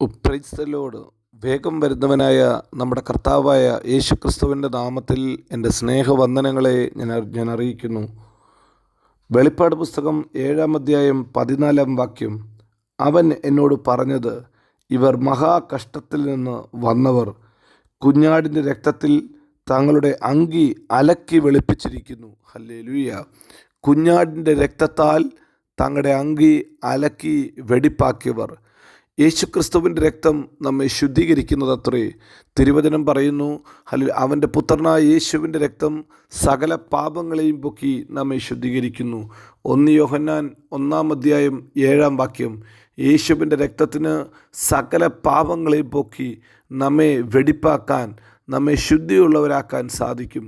ഉപ്രൈസ്തലോട് വേഗം വരുന്നവനായ നമ്മുടെ കർത്താവായ യേശു ക്രിസ്തുവിന്റെ നാമത്തിൽ എന്റെ സ്നേഹവന്ദനങ്ങളെ ഞാൻ ഞാൻ അറിയിക്കുന്നു. വെളിപ്പാട് പുസ്തകം ഏഴാം അധ്യായം പതിനാലാം വാക്യം. അവൻ എന്നോട് പറഞ്ഞത് ഇവർ മഹാകഷ്ടത്തിൽ നിന്ന് വന്നവർ. കുഞ്ഞാടിന്റെ രക്തത്തിൽ തങ്ങളുടെ അങ്കി അലക്കി വെളുപ്പിച്ചിരിക്കുന്നു. ഹല്ലേ ലൂയ കുഞ്ഞാടിന്റെ രക്തത്താൽ തങ്ങളുടെ അങ്കി അലക്കി വെടിപ്പാക്കിയവർ. യേശുക്രിസ്തുവിന്റെ രക്തം നമ്മെ ശുദ്ധീകരിക്കുന്നത് അത്രേ തിരുവചനം പറയുന്നു അല്ല അവന്റെ പുത്രനായ യേശുവിന്റെ രക്തം സകല പാപങ്ങളെയും പൊക്കി നമ്മെ ശുദ്ധീകരിക്കുന്നു. ഒന്ന് യോഹന്നാൻ ഒന്നാം അധ്യായം ഏഴാം വാക്യം യേശുവിന്റെ രക്തത്തിന് സകല പാപങ്ങളെയും പൊക്കി നമ്മെ വെടിപ്പാക്കാൻ നമ്മെ ശുദ്ധിയുള്ളവരാക്കാൻ സാധിക്കും.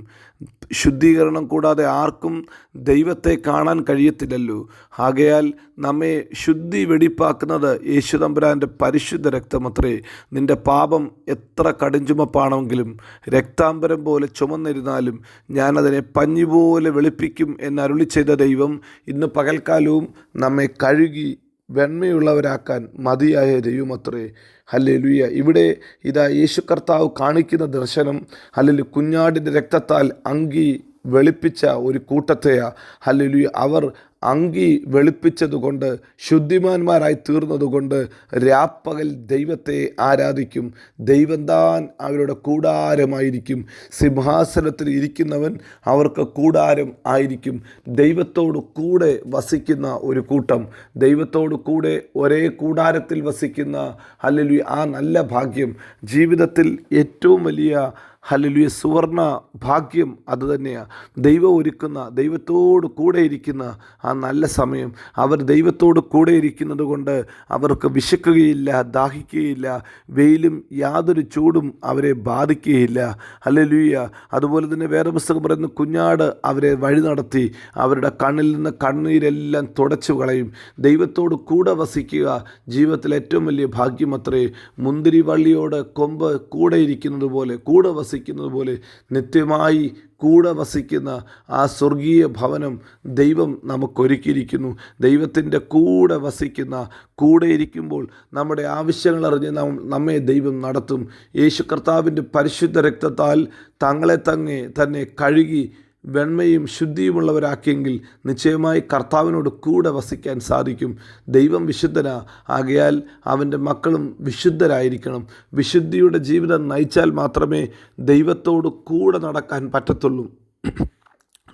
ശുദ്ധീകരണം കൂടാതെ ആർക്കും ദൈവത്തെ കാണാൻ കഴിയത്തില്ലല്ലോ. ആകയാൽ നമ്മെ ശുദ്ധി വെടിപ്പാക്കുന്നത് യേശുതമ്പുരാന്റെ പരിശുദ്ധ രക്തമത്രേ നിന്റെ പാപം എത്ര കടുഞ്ചുമപ്പാണെങ്കിലും രക്താംബരം പോലെ ചുമന്നിരുന്നാലും ഞാനതിനെ പഞ്ഞി പോലെ വെളുപ്പിക്കും എന്നരുളി ചെയ്ത ദൈവം ഇന്ന് പകൽക്കാലവും നമ്മെ കഴുകി വെണ്മയുള്ളവരാക്കാൻ മതിയായ ദൈവമത്രേ. ഹല്ലേലൂയ. ഇവിടെ ഇതാ യേശു കർത്താവ് കാണിക്കുന്ന ദർശനം അല്ലെങ്കിൽ കുഞ്ഞാടിന്റെ രക്തത്താൽ അങ്കി വെളുപ്പിച്ച ഒരു കൂട്ടത്തെയാ. ഹല്ലേലൂയ. അവർ അങ്കി വെളുപ്പിച്ചതുകൊണ്ട് ശുദ്ധിമാന്മാരായി തീർന്നതുകൊണ്ട് രാപ്പകൽ ദൈവത്തെ ആരാധിക്കും. ദൈവം താൻ അവരുടെ കൂടാരമായിരിക്കും. സിംഹാസനത്തിൽ ഇരിക്കുന്നവൻ അവർക്ക് കൂടാരം ആയിരിക്കും. ദൈവത്തോട് കൂടെ വസിക്കുന്ന ഒരു കൂട്ടം ദൈവത്തോട് കൂടെ ഒരേ കൂടാരത്തിൽ വസിക്കുന്ന അല്ലെങ്കിൽ ആ നല്ല ഭാഗ്യം. ജീവിതത്തിൽ ഏറ്റവും വലിയ ഹലലുയ സുവർണ ഭാഗ്യം അതുതന്നെയാണ് ദൈവം ഒരുക്കുന്ന ദൈവത്തോട് കൂടെ ഇരിക്കുന്ന ആ നല്ല സമയം അവർ ദൈവത്തോട് കൂടെ ഇരിക്കുന്നത് കൊണ്ട് അവർക്ക് വിശക്കുകയില്ല ദാഹിക്കുകയില്ല വെയിലും യാതൊരു ചൂടും അവരെ ബാധിക്കുകയില്ല. ഹല്ലേലൂയ. അതുപോലെ തന്നെ വേറെ പുസ്തകം പറയുന്ന കുഞ്ഞാട് അവരെ വഴി നടത്തി അവരുടെ കണ്ണിൽ നിന്ന് കണ്ണീരെല്ലാം തുടച്ചു കളയും. ദൈവത്തോട് കൂടെ വസിക്കുക ജീവിതത്തിലെ ഏറ്റവും വലിയ ഭാഗ്യം അത്രേ. മുന്തിരി വള്ളിയോട് കൊമ്പ് കൂടെ ഇരിക്കുന്നത് പോലെ കൂടെ വസിക്കുന്നത് പോലെ നിത്യമായി കൂടെ വസിക്കുന്ന ആ സ്വർഗീയ ഭവനം ദൈവം നമുക്കൊരുക്കിയിരിക്കുന്നു. ദൈവത്തിന്റെ കൂടെ വസിക്കുന്ന കൂടെ ഇരിക്കുമ്പോൾ നമ്മുടെ ആവശ്യങ്ങൾ അറിഞ്ഞ് നമ്മെ ദൈവം നടത്തും. യേശു കർത്താവിന്റെ പരിശുദ്ധ രക്തത്താൽ തങ്ങളെ തങ്ങെ തന്നെ കഴുകി വെണ്മയും ശുദ്ധിയുമുള്ളവരാക്കിയെങ്കിൽ നിശ്ചയമായി കർത്താവിനോട് കൂടെ വസിക്കാൻ സാധിക്കും. ദൈവം വിശുദ്ധന. ആകയാൽ അവന്റെ മക്കളും വിശുദ്ധരായിരിക്കണം. വിശുദ്ധിയുടെ ജീവിതം നയിച്ചാൽ മാത്രമേ ദൈവത്തോട് കൂടെ നടക്കാൻ പറ്റത്തുള്ളൂ.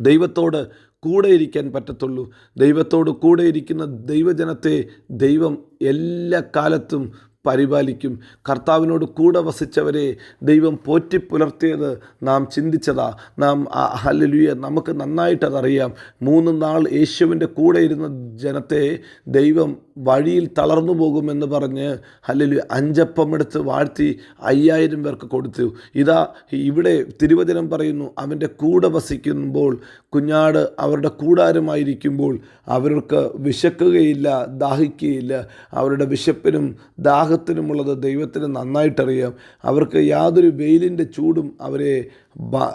ദൈവത്തോട് കൂടെ ഇരിക്കാൻ പറ്റത്തുള്ളൂ. ദൈവത്തോട് കൂടെ ഇരിക്കുന്ന ദൈവജനത്തെ ദൈവം എല്ലാ കാലത്തും പരിപാലിക്കും. കർത്താവിനോട് കൂടെ വസിച്ചവരെ ദൈവം പോറ്റി പുലർത്തിയത് നാം ചിന്തിച്ചതാ. നാം ഹല്ലുയ നമുക്ക് നന്നായിട്ടതറിയാം. മൂന്ന് നാൾ യേശുവിന്റെ കൂടെ ഇരുന്ന ജനത്തെ ദൈവം വഴിയിൽ തളർന്നു പോകുമെന്ന് പറഞ്ഞ് ഹല്ലുയ അഞ്ചപ്പം എടുത്ത് വാഴ്ത്തി അയ്യായിരം പേർക്ക് കൊടുത്തു. ഇതാ ഇവിടെ തിരുവചനം പറയുന്നു അവന്റെ കൂടെ വസിക്കുമ്പോൾ കുഞ്ഞാട് അവരുടെ കൂടാരമായിരിക്കുമ്പോൾ അവർക്ക് വിശക്കുകയില്ല ദാഹിക്കുകയില്ല. അവരുടെ വിശപ്പിനും ദാഹത്തിനുമുള്ളത് ദൈവത്തിന് നന്നായിട്ടറിയാം. അവർക്ക് യാതൊരു വെയിലിന്റെ ചൂടും അവരെ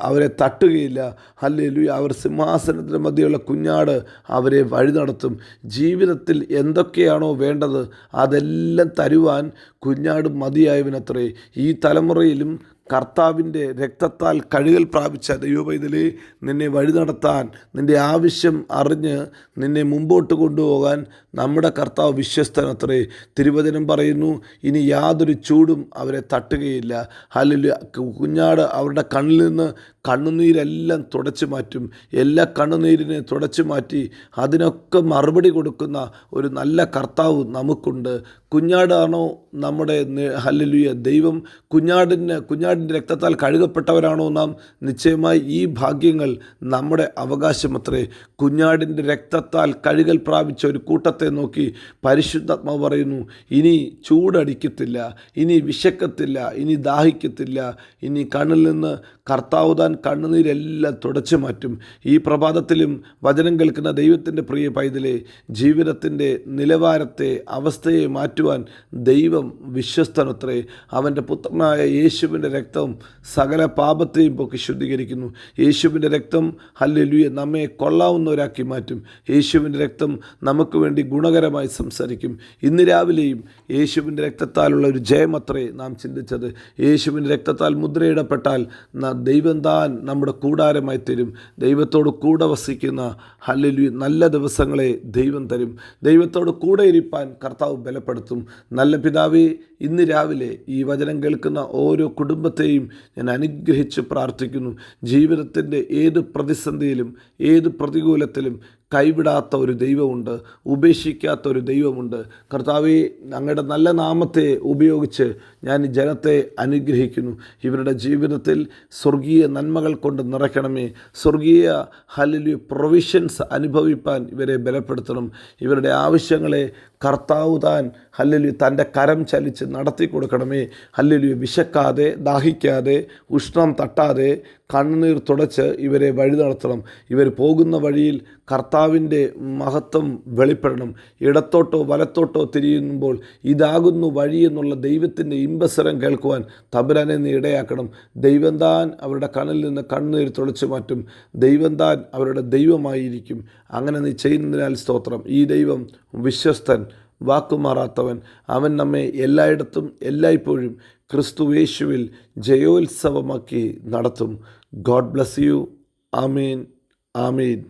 അവരെ തട്ടുകയില്ല. അല്ലെങ്കിൽ അവർ സിംഹാസനത്തിന് മധ്യയുള്ള കുഞ്ഞാട് അവരെ വഴി നടത്തും. ജീവിതത്തിൽ എന്തൊക്കെയാണോ വേണ്ടത് അതെല്ലാം തരുവാൻ കുഞ്ഞാട് മതിയായവനത്രേ. ഈ തലമുറയിലും കർത്താവിന്റെ രക്തത്താൽ കഴുകൽ പ്രാപിച്ച ദൈവപൈതലേ നിന്നെ വഴി നടത്താൻ നിന്റെ ആവശ്യം അറിഞ്ഞ് നിന്നെ മുമ്പോട്ട് കൊണ്ടുപോകാൻ നമ്മുടെ കർത്താവ് വിശ്വസ്തനത്രേ. തിരുവചനം പറയുന്നു ഇനി യാതൊരു ചൂടും അവരെ തട്ടുകയില്ല. അല്ലെങ്കിൽ കുഞ്ഞാട് അവരുടെ കണ്ണിൽ നിന്ന് കണ്ണുനീരെല്ലാം തുടച്ചു മാറ്റും. എല്ലാ കണ്ണുനീരിനെ തുടച്ചു മാറ്റി അതിനൊക്കെ മറുപടി കൊടുക്കുന്ന ഒരു നല്ല കർത്താവ് നമുക്കുണ്ട്. കുഞ്ഞാടാണോ നമ്മുടെ ഹല്ലലുയ. ദൈവം കുഞ്ഞാടിന് കുഞ്ഞാടിന്റെ രക്തത്താൽ കഴുകപ്പെട്ടവരാണോ നാം. നിശ്ചയമായി ഈ ഭാഗ്യങ്ങൾ നമ്മുടെ അവകാശമത്രേ. കുഞ്ഞാടിന്റെ രക്തത്താൽ കഴുകൽ പ്രാപിച്ച ഒരു കൂട്ടത്തെ നോക്കി പരിശുദ്ധാത്മാവ് പറയുന്നു ഇനി ചൂടടിക്കത്തില്ല ഇനി വിശക്കത്തില്ല ഇനി ദാഹിക്കത്തില്ല ഇനി കണ്ണിൽ നിന്ന് കർത്താവ് താൻ കണ്ണുനീരെല്ലാം തുടച്ചു മാറ്റും. ഈ പ്രഭാതത്തിലും വചനം കേൾക്കുന്ന ദൈവത്തിന്റെ പ്രിയ പൈതലെ ജീവിതത്തിന്റെ നിലവാരത്തെ അവസ്ഥയെ മാറ്റുവാൻ ദൈവം വിശ്വസ്തനത്രേ. അവന്റെ പുത്രനായ യേശുവിന്റെ രക്തം സകല പാപത്തെയും പൊക്കി ശുദ്ധീകരിക്കുന്നു. യേശുവിന്റെ രക്തം ഹല്ലുയ നമ്മെ കൊള്ളാവുന്നവരാക്കി മാറ്റും. യേശുവിന്റെ രക്തം നമുക്ക് വേണ്ടി ഗുണകരമായി സംസാരിക്കും. ഇന്ന് രാവിലെയും യേശുവിന്റെ രക്തത്താലുള്ള ഒരു ജയമത്രേ നാം ചിന്തിച്ചത്. യേശുവിന്റെ രക്തത്താൽ മുദ്രയിടപ്പെട്ടാൽ ദൈവം താൻ നമ്മുടെ കൂടാരമായി തരും. ദൈവത്തോട് കൂടെ വസിക്കുന്ന ഹല്ലുലു നല്ല ദിവസങ്ങളെ ദൈവം തരും. ദൈവത്തോട് കൂടെ ഇരിപ്പാൻ കർത്താവ് ബലപ്പെടുത്തും. നല്ല പിതാവേ ഇന്ന് രാവിലെ ഈ വചനം കേൾക്കുന്ന ഓരോ കുടുംബത്തെയും ഞാൻ അനുഗ്രഹിച്ച് പ്രാർത്ഥിക്കുന്നു. ജീവിതത്തിന്റെ ഏത് പ്രതിസന്ധിയിലും ഏത് പ്രതികൂലത്തിലും കൈവിടാത്ത ഒരു ദൈവമുണ്ട് ഉപേക്ഷിക്കാത്ത ഒരു ദൈവമുണ്ട്. കർത്താവെ അങ്ങയുടെ നല്ല നാമത്തെ ഉപയോഗിച്ച് ഞാൻ ജനത്തെ അനുഗ്രഹിക്കുന്നു. ഇവരുടെ ജീവിതത്തിൽ സ്വർഗീയ നന്മകൾ കൊണ്ട് നിറയ്ക്കണമേ. സ്വർഗീയ ഹലിലി പ്രൊവിഷൻസ് അനുഭവിപ്പാൻ ഇവരെ ബലപ്പെടുത്തണം. ഇവരുടെ ആവശ്യങ്ങളെ കർത്താവ് താൻ ഹല്ലലു തന്റെ കരം ചലിച്ച് നടത്തി കൊടുക്കണമേ. ഹല്ലലു വിശക്കാതെ ദാഹിക്കാതെ ഉഷ്ണം തട്ടാതെ കണ്ണുനീർ തുടച്ച് ഇവരെ വഴി നടത്തണം. ഇവർ പോകുന്ന വഴിയിൽ കർത്താവിന്റെ മഹത്വം വെളിപ്പെടണം. ഇടത്തോട്ടോ വലത്തോട്ടോ തിരിയുമ്പോൾ ഇതാകുന്നു വഴി എന്നുള്ള ദൈവത്തിന്റെ ഇമ്പസരം കേൾക്കുവാൻ തബുരാനെ നീ ഇടയാക്കണം. ദൈവം താൻ അവരുടെ കണ്ണിൽ നിന്ന് കണ്ണുനീർ തുളച്ചു മാറ്റും. ദൈവം താൻ അവരുടെ ദൈവമായിരിക്കും. അങ്ങനെ നീ ചെയ്യുന്നതിനാൽ സ്തോത്രം. ഈ ദൈവം വിശ്വസ്തൻ വാക്കുമാറാത്തവൻ. അവൻ നമ്മെ എല്ലായിടത്തും എല്ലായ്പ്പോഴും ക്രിസ്തുവേശുവിൽ ജയോത്സവമാക്കി നടത്തും. God bless you. Amin. Amin.